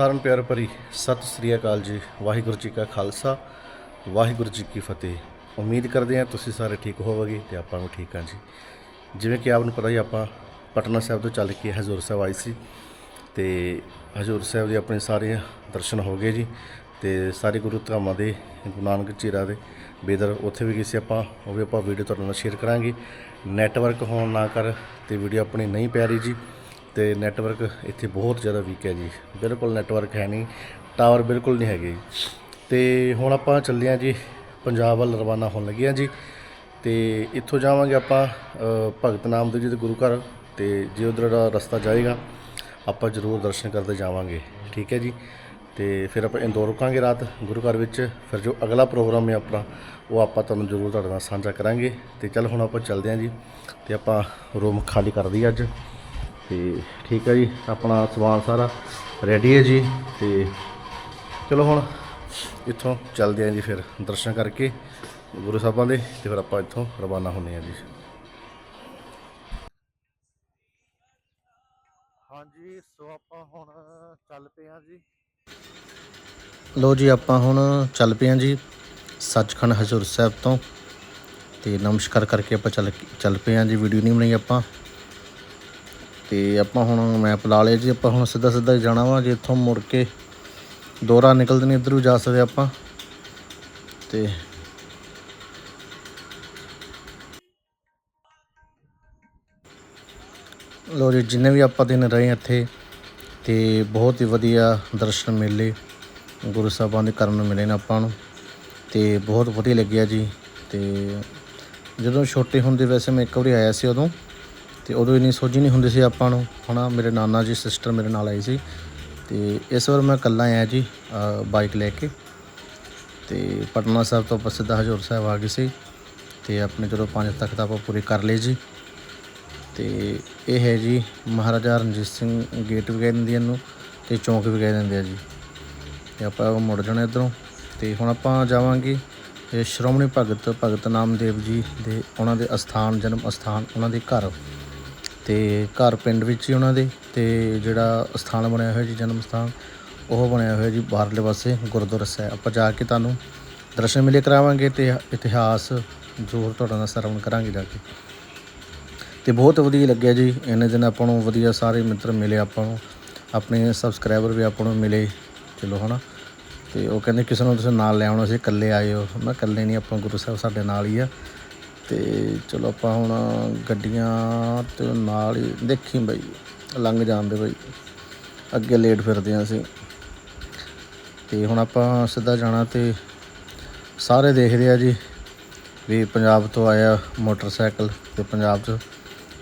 ਸਾਰਿਆਂ ਨੂੰ ਪਿਆਰ ਭਰੀ ਸਤਿ ਸ੍ਰੀ ਅਕਾਲ ਜੀ। ਵਾਹਿਗੁਰੂ ਜੀ ਕਾ ਖਾਲਸਾ, ਵਾਹਿਗੁਰੂ ਜੀ ਕੀ ਫਤਿਹ। ਉਮੀਦ ਕਰਦੇ ਹਾਂ ਤੁਸੀਂ ਸਾਰੇ ਠੀਕ ਹੋਵੋਗੇ ਤੇ ਆਪਾਂ ਵੀ ਠੀਕ ਹਾਂ ਜੀ। ਜਿਵੇਂ ਕਿ ਆਪ ਨੂੰ ਪਤਾ ਹੀ ਆਪਾਂ ਪਟਨਾ ਸਾਹਿਬ ਤੋਂ ਚੱਲ ਕੇ ਹਜ਼ੂਰ ਸਾਹਿਬ ਆਏ ਸੀ ਤੇ ਹਜ਼ੂਰ ਸਾਹਿਬ ਦੇ ਆਪਣੇ ਸਾਰੇ ਦਰਸ਼ਨ ਹੋ ਗਏ ਜੀ ਤੇ ਸਾਰੇ ਗੁਰੂ ਧਾਮਾਂ ਦੇ, ਗੁਰੂ ਨਾਨਕ ਚੀਰਾ ਦੇ ਬੇਦਰ ਉੱਥੇ ਵੀ ਗਏ ਸੀ ਆਪਾਂ, ਉਹ ਵੀ ਆਪਾਂ ਵੀਡੀਓ ਤੁਹਾਡੇ ਨਾਲ ਸ਼ੇਅਰ ਕਰਾਂਗੇ। ਨੈਟਵਰਕ ਹੋਣ ਨਾ ਕਰ ਤੇ ਵੀਡੀਓ ਆਪਣੀ ਨਹੀਂ ਪੈ ਰਹੀ ਜੀ। ਤੇ ਨੈਟਵਰਕ ਇੱਥੇ ਬਹੁਤ ਜ਼ਿਆਦਾ ਵੀਕ ਹੈ ਜੀ। ਬਿਲਕੁਲ ਨੈਟਵਰਕ ਹੈ ਨਹੀਂ ਟਾਵਰ ਬਿਲਕੁਲ ਨਹੀਂ ਹੈਗੇ। ਜੀ ਤੇ ਹੁਣ ਆਪਾਂ ਚੱਲੇ ਹਾਂ ਜੀ ਪੰਜਾਬ ਵੱਲ ਰਵਾਨਾ ਹੋਣ ਲੱਗੇ ਹਾਂ ਜੀ। ਤੇ ਇੱਥੋਂ ਜਾਵਾਂਗੇ ਆਪਾਂ ਅ, ਭਗਤ ਨਾਮਦੇਵ ਜੀ ਦੇ ਗੁਰੂ ਘਰ। ਤੇ ਜੇ ਉਧਰ ਦਾ ਰਸਤਾ ਜਾਏਗਾ ਆਪਾਂ ਜ਼ਰੂਰ ਦਰਸ਼ਨ ਕਰਦੇ ਜਾਵਾਂਗੇ। ਠੀਕ ਹੈ ਜੀ? ਤੇ ਫਿਰ ਆਪਾਂ ਇੰਦੌਰ ਰੁਕਾਂਗੇ ਰਾਤ ਗੁਰੂ ਘਰ ਵਿੱਚ। ਫਿਰ ਜੋ ਅਗਲਾ ਪ੍ਰੋਗਰਾਮ ਹੈ ਆਪਣਾ ਉਹ ਆਪਾਂ ਤੁਹਾਨੂੰ ਜ਼ਰੂਰ ਤੁਹਾਡੇ ਨਾਲ ਸਾਂਝਾ ਕਰਾਂਗੇ। ਤੇ ਚੱਲ ਹੁਣ ਆਪਾਂ ਚੱਲਦੇ ਹਾਂ ਜੀ। ਤੇ ਆਪਾਂ ਰੂਮ ਖਾਲੀ ਕਰ ਦਈਏ ਅੱਜ। ਤੇ ਠੀਕ ਹੈ ਜੀ ਆਪਣਾ ਸਮਾਨ ਸਾਰਾ ਰੈਡੀ ਹੈ ਜੀ ਤੇ ਚਲੋ ਹੁਣ ਇੱਥੋਂ ਚੱਲਦੇ ਹਾਂ ਜੀ ਫਿਰ ਦਰਸ਼ਨ ਕਰਕੇ ਗੁਰੂ ਸਾਹਿਬਾਂ ਦੇ ਤੇ ਫਿਰ ਆਪਾਂ ਇੱਥੋਂ ਰਵਾਨਾ ਹੁੰਦੇ ਹਾਂ ਜੀ। ਹਾਂਜੀ ਸੋ ਆਪਾਂ ਹੁਣ ਚੱਲ ਪਏ ਹਾਂ ਜੀ। ਲੋ ਜੀ ਆਪਾਂ ਹੁਣ ਚੱਲ ਪਏ ਹਾਂ ਜੀ ਸੱਚਖੰਡ ਹਜ਼ੂਰ ਸਾਹਿਬ ਤੋਂ ਤੇ ਨਮਸਕਾਰ ਕਰਕੇ ਆਪਾਂ ਚੱਲ ਚੱਲ ਪਏ ਹਾਂ ਜੀ ਵੀਡੀਓ ਨਹੀਂ ਬਣਾਈ ਆਪਾਂ। ਤੇ ਆਪਾਂ ਹੁਣ ਮੈਪ ਲਾ ਲਿਆ ਜੀ, ਆਪਾਂ ਹੁਣ ਸਿੱਧਾ ਸਿੱਧਾ ਹੀ ਜਾਣਾ ਵਾ, ਜੇ ਇੱਥੋਂ ਮੁੜ ਕੇ ਦੋਰਾ ਨਿਕਲਦੇ ਨੇ, ਇੱਧਰ ਜਾ ਸਕਦੇ ਆਪਾਂ। ਤੇ ਲੋ ਜੀ, ਜਿੰਨੇ ਵੀ ਆਪਾਂ ਦਿਨ ਰਹੇ ਇੱਥੇ, ਤੇ ਬਹੁਤ ਹੀ ਵਧੀਆ ਦਰਸ਼ਨ ਮੇਲੇ ਗੁਰੂ ਸਾਹਿਬਾਂ ਦੇ ਕਰਨ ਨੂੰ ਮਿਲੇ ਨੇ ਆਪਾਂ ਨੂੰ। ਤੇ ਬਹੁਤ ਵਧੀਆ ਲੱਗਿਆ ਜੀ, ਤੇ ਜਦੋਂ ਛੋਟੇ ਹੁੰਦੇ ਵੈਸੇ ਮੈਂ ਇੱਕ ਵਾਰੀ ਆਇਆ ਸੀ ਉਦੋਂ ਤੇ ਉਦੋਂ ਇੰਨੀ ਸੋਝੀ ਨਹੀਂ ਹੁੰਦੀ ਸੀ ਆਪਾਂ ਨੂੰ। ਹਨਾ, ਮੇਰੇ ਨਾਨਾ ਜੀ ਸਿਸਟਰ ਮੇਰੇ ਨਾਲ ਆਈ ਸੀ। ਤੇ ਇਸ ਵਾਰ ਮੈਂ ਇਕੱਲਾ ਆਇਆ ਜੀ ਬਾਈਕ ਲੈ ਕੇ। ਤੇ ਪਟਨਾ ਸਾਹਿਬ ਤੋਂ ਆਪਾਂ ਸਿੱਧਾ ਹਜ਼ੂਰ ਸਾਹਿਬ ਆ ਗਏ ਸੀ। ਤੇ ਆਪਣੇ ਚਲੋ ਪੰਜ ਤੱਕ ਤਾਂ ਆਪਾਂ ਪੂਰੀ ਕਰ ਲਈ ਜੀ। ਤੇ ਇਹ ਹੈ ਜੀ, ਮਹਾਰਾਜਾ ਰਣਜੀਤ ਸਿੰਘ ਗੇਟ ਵੀ ਕਹਿ ਦਿੰਦੇ ਇਹਨੂੰ ਤੇ ਚੌਂਕ ਵੀ ਕਹਿ ਦਿੰਦੇ ਆ ਜੀ। ਤੇ ਆਪਾਂ ਮੁੜ ਜਾਣਾ ਇਧਰੋਂ। ਤੇ ਹੁਣ ਆਪਾਂ ਜਾਵਾਂਗੇ, ਇਹ ਸ਼੍ਰੋਮਣੀ ਭਗਤ ਭਗਤ ਨਾਮਦੇਵ ਜੀ ਦੇ ਉਹਨਾਂ ਦੇ ਅਸਥਾਨ, ਜਨਮ ਅਸਥਾਨ, ਉਹਨਾਂ ਦੇ ਘਰ। ਤੇ ਘਰ ਪਿੰਡ ਵਿੱਚ ਹੀ ਉਹਨਾਂ ਦੇ ਤੇ ਜਿਹੜਾ ਸਥਾਨ ਬਣਿਆ ਹੋਇਆ ਜੀ, ਜਨਮ ਸਥਾਨ, ਉਹ ਬਣਿਆ ਹੋਇਆ ਜੀ ਬਾਹਰਲੇ ਪਾਸੇ, ਗੁਰਦੁਆਰਾ ਸਾਹਿਬ। ਆਪਾਂ ਜਾ ਕੇ ਤੁਹਾਨੂੰ ਦਰਸ਼ਨ ਮਿਲੇ ਕਰਾਵਾਂਗੇ ਤੇ ਇਤਿਹਾਸ ਜ਼ਰੂਰ ਤੁਹਾਡਾ ਨਾਲ ਸਰਵਣ ਕਰਾਂਗੇ ਜਾ ਕੇ। ਤੇ ਬਹੁਤ ਵਧੀਆ ਲੱਗਿਆ ਜੀ, ਇੰਨੇ ਦਿਨ ਆਪਾਂ ਨੂੰ ਵਧੀਆ ਸਾਰੇ ਮਿੱਤਰ ਮਿਲੇ ਆਪਾਂ ਨੂੰ, ਆਪਣੇ ਸਬਸਕ੍ਰਾਈਬਰ ਵੀ ਆਪਾਂ ਨੂੰ ਮਿਲੇ, ਚਲੋ ਹਨਾ। ਤੇ ਉਹ ਕਹਿੰਦੇ, ਕਿਸੇ ਨੂੰ ਤੁਸੀਂ ਨਾਲ ਲੈ ਆਉਣਾ ਸੀ, ਇਕੱਲੇ ਆਏ ਹੋ। ਮੈਂ ਇਕੱਲੇ ਨਹੀਂ, ਆਪਾਂ ਗੁਰੂ ਸਾਹਿਬ ਸਾਡੇ ਨਾਲ ਹੀ ਆ। ਤੇ ਚਲੋ ਆਪਾਂ ਹੁਣ ਗੱਡੀਆਂ ਤੇ ਨਾਲ ਹੀ ਦੇਖੀ ਬਈ, ਲੰਘ ਜਾਂਦੇ ਬਈ। ਅੱਗੇ ਲੇਟ ਫਿਰਦੇ ਹਾਂ ਅਸੀਂ। ਤੇ ਹੁਣ ਆਪਾਂ ਸਿੱਧਾ ਜਾਣਾ ਤੇ ਸਾਰੇ ਦੇਖਦੇ ਆ ਜੀ ਵੀ ਪੰਜਾਬ ਤੋਂ ਆਇਆ ਮੋਟਰਸਾਈਕਲ ਤੇ ਪੰਜਾਬ 'ਚ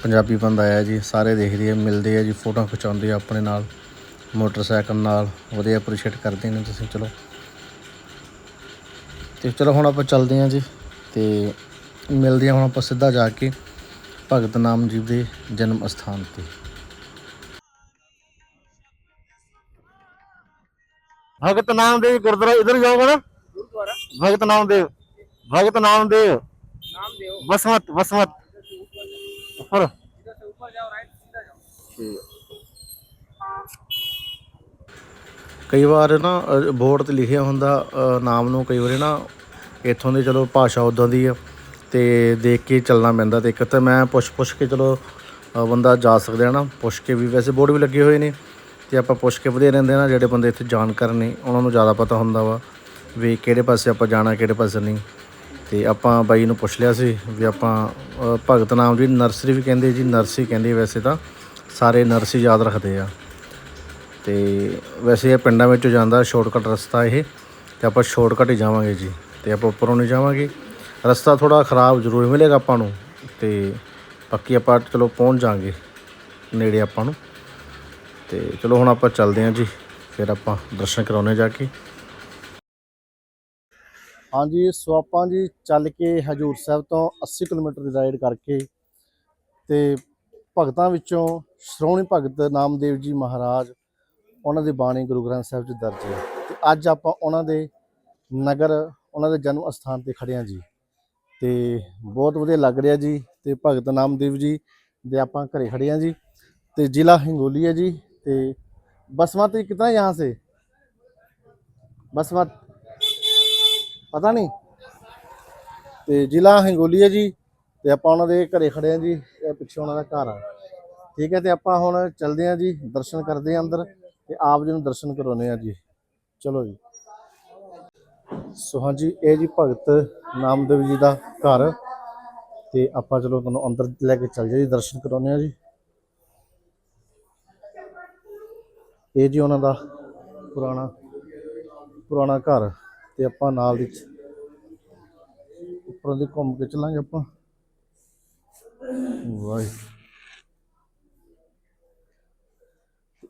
ਪੰਜਾਬੀ ਬੰਦਾ ਆਇਆ ਜੀ। ਸਾਰੇ ਦੇਖਦੇ ਆ, ਮਿਲਦੇ ਆ ਜੀ, ਫੋਟੋਆਂ ਖਿਚਾਉਂਦੇ ਆ ਆਪਣੇ ਨਾਲ। ਮੋਟਰਸਾਈਕਲ ਨਾਲ ਵਧੀਆ ਅਪਰੀਸ਼ੀਏਟ ਕਰਦੇ ਨੇ ਤੁਸੀਂ, ਚਲੋ। ਤੇ ਚਲੋ ਹੁਣ ਆਪਾਂ ਚੱਲਦੇ ਹਾਂ ਜੀ। ਤੇ ਮਿਲਦੀਆਂ ਹਾਂ ਹੁਣ ਆਪਾਂ ਸਿੱਧਾ ਜਾ ਕੇ ਭਗਤ ਨਾਮ ਜੀ ਦੇ ਜਨਮ ਅਸਥਾਨ ਤੇ। ਭਗਤ ਨਾਮਦੇਵ ਗੁਰਦੁਆਰਾ ਇਧਰ ਜਾਓਗਾ ਨਾ? ਗੁਰਦੁਆਰਾ। ਭਗਤ ਨਾਮਦੇਵ ਭਗਤ ਨਾਮਦੇਵ ਨਾਮਦੇਵ ਵਸਮਤ ਵਸਮਤ। ਉੱਪਰ। ਕਈ ਵਾਰ ਨਾ ਬੋਰਡ ਤੇ ਲਿਖਿਆ ਹੁੰਦਾ ਨਾਮ ਨੂੰ ਕਈ ਵਾਰ ਨਾ ਇੱਥੋਂ ਦੇ ਚਲੋ ਭਾਸ਼ਾ ਉਦਾਂ ਦੀ ਆ। ਤੇ ਦੇਖ ਕੇ ਚੱਲਣਾ ਪੈਂਦਾ ਤੇ ਇੱਕ ਤਾਂ ਮੈਂ ਪੁੱਛ ਪੁੱਛ ਕੇ ਚਲੋ ਬੰਦਾ ਜਾ ਸਕਦਾ ਨਾ। ਪੁੱਛ ਕੇ ਵੀ ਵੈਸੇ ਬੋਰਡ ਵੀ ਲੱਗੇ ਹੋਏ ਨੇ ਤੇ ਆਪਾਂ ਪੁੱਛ ਕੇ ਵਧੀਆ ਰਹਿੰਦੇ ਨਾ, ਜਿਹੜੇ ਬੰਦੇ ਇੱਥੇ ਜਾਣਕਾਰ ਨੇ, ਉਹਨਾਂ ਨੂੰ ਜ਼ਿਆਦਾ ਪਤਾ ਹੁੰਦਾ ਵਾ ਵੀ ਕਿਹੜੇ ਪਾਸੇ ਆਪਾਂ ਜਾਣਾ, ਕਿਹੜੇ ਪਾਸੇ ਨਹੀਂ। ਤੇ ਆਪਾਂ ਬਾਈ ਨੂੰ ਪੁੱਛ ਲਿਆ ਸੀ ਵੀ ਆਪਾਂ ਭਗਤ ਨਾਮ ਦੀ ਨਰਸਰੀ ਵੀ ਕਹਿੰਦੇ ਜੀ ਨਰਸਰੀ ਕਹਿੰਦੇ ਵੈਸੇ ਤਾਂ ਸਾਰੇ ਨਰਸਰੀ ਯਾਦ ਰੱਖਦੇ ਆ। ਤੇ ਵੈਸੇ ਇਹ ਪਿੰਡਾਂ ਵਿੱਚੋਂ ਜਾਂਦਾ ਸ਼ਾਰਟਕਟ ਰਸਤਾ ਇਹ, ਤੇ ਆਪਾਂ ਸ਼ਾਰਟਕਟ ਹੀ ਜਾਵਾਂਗੇ ਜੀ। ਤੇ ਆਪਾਂ ਉੱਪਰੋਂ ਨਹੀਂ ਜਾਵਾਂਗੇ। ਰਸਤਾ ਥੋੜਾ ਖਰਾਬ ਜ਼ਰੂਰ ਮਿਲੇਗਾ ਆਪਾਂ ਨੂੰ ਤੇ ਬਾਕੀ ਆਪਾਂ ਚਲੋ ਪਹੁੰਚ ਜਾਾਂਗੇ ਨੇੜੇ ਆਪਾਂ ਨੂੰ। ਤੇ ਚਲੋ ਹੁਣ ਆਪਾਂ ਚੱਲਦੇ ਹਾਂ ਜੀ, ਫਿਰ ਆਪਾਂ ਦਰਸ਼ਨ ਕਰਾਉਣੇ ਜਾ ਕੇ। ਹਾਂਜੀ, ਸੋ ਆਪਾਂ ਜੀ ਚੱਲ ਕੇ ਹਜੂਰ ਸਾਹਿਬ ਤੋਂ 80 ਕਿਲੋਮੀਟਰ ਦੀ ਰਾਈਡ ਕਰਕੇ ਤੇ ਭਗਤਾਂ ਵਿੱਚੋਂ ਸ਼੍ਰੋਮਣੀ ਭਗਤ ਨਾਮਦੇਵ ਜੀ ਮਹਾਰਾਜ ਉਹਨਾਂ ਦੀ ਬਾਣੀ ਗੁਰੂ ਗ੍ਰੰਥ ਸਾਹਿਬ 'ਚ ਦਰਜ ਹੈ। ਤੇ ਅੱਜ ਆਪਾਂ ਉਹਨਾਂ ਦੇ ਨਗਰ, ਉਹਨਾਂ ਦੇ ਜਨਮ ਅਸਥਾਨ ਤੇ ਖੜੇ ਹਾਂ ਜੀ। ਤੇ ਬਹੁਤ ਵਧੀਆ ਲੱਗ ਰਿਹਾ ਜੀ ਤੇ ਭਗਤ ਨਾਮਦੇਵ ਜੀ ਦੇ ਆਪਾਂ ਘਰੇ ਖੜੇ ਹਾਂ ਜੀ ਤੇ ਜ਼ਿਲ੍ਹਾ ਹਿੰਗੋਲੀ ਹੈ ਜੀ ਤੇ बसमती कितना है यहाँ से बसमत ਪਤਾ ਨਹੀਂ ਤੇ ਜ਼ਿਲ੍ਹਾ ਹਿੰਗੋਲੀ ਹੈ ਜੀ ਤੇ ਆਪਾਂ ਉਹਨਾਂ ਦੇ ਘਰੇ ਖੜੇ ਆ ਜੀ ਇਹ ਪਿੱਛੇ ਉਹਨਾਂ ਦਾ ਘਰ ਆ ਠੀਕ ਹੈ ਤੇ ਆਪਾਂ ਹੁਣ ਚੱਲਦੇ ਆ ਜੀ ਦਰਸ਼ਨ ਕਰਦੇ ਆ ਅੰਦਰ ਤੇ ਆਪ ਜੀ ਨੂੰ ਦਰਸ਼ਨ ਕਰਾਉਨੇ ਆ ਜੀ ਚਲੋ ਜੀ ਸੋ ਹਾਂਜੀ ਇਹ ਜੀ ਭਗਤ ਨਾਮਦੇਵ ਜੀ ਦਾ ਘਰ। ਤੇ ਆਪਾਂ ਚਲੋ ਤੁਹਾਨੂੰ ਅੰਦਰ ਲੈ ਕੇ ਚੱਲ ਜਾਈਏ ਦਰਸ਼ਨ ਕਰਾਉਨੇ ਆ ਜੀ। ਇਹ ਜੀ ਉਹਨਾਂ ਦਾ ਪੁਰਾਣਾ ਪੁਰਾਣਾ ਘਰ। ਤੇ ਆਪਾਂ ਨਾਲ ਦੀ ਉੱਪਰੋਂ ਦੀ ਘੁੰਮ ਕੇ ਚੱਲਾਂਗੇ ਆਪਾਂ। ਵਾਹਿਗੁਰੂ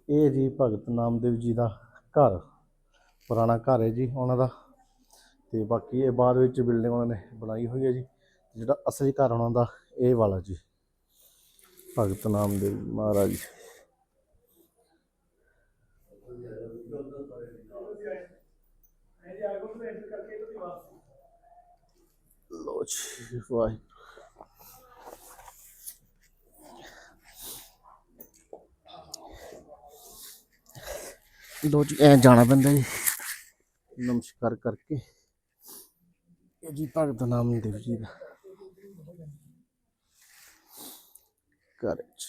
ਇਹ ਜੀ ਭਗਤ ਨਾਮਦੇਵ ਜੀ ਦਾ ਘਰ। ਪੁਰਾਣਾ ਘਰ ਹੈ ਜੀ ਉਹਨਾਂ ਦਾ। ਤੇ ਬਾਕੀ ਇਹ ਬਾਅਦ ਵਿੱਚ ਬਿਲਡਿੰਗ ਉਹਨਾਂ ਨੇ ਬਣਾਈ ਹੋਈ ਹੈ ਜੀ। ਜਿਹੜਾ ਅਸਲੀ ਘਰ ਉਹਨਾਂ ਦਾ, ਇਹ ਵਾਲਾ ਜੀ। ਭਗਤ ਨਾਮ ਨਾਮਦੇਵ ਮਹਾਰਾਜ। ਲੋ ਜੀ, ਵਾਹਿਗੁਰੂ। ਲੋ ਜੀ, ਐ ਜਾਣਾ ਪੈਂਦਾ ਜੀ। ਨਮਸਕਾਰ ਕਰਕੇ। ਜੀ, ਭਗਤ ਨਾਮ ਦੇਵ ਜੀ ਦਾ। ਘਰ ਚ।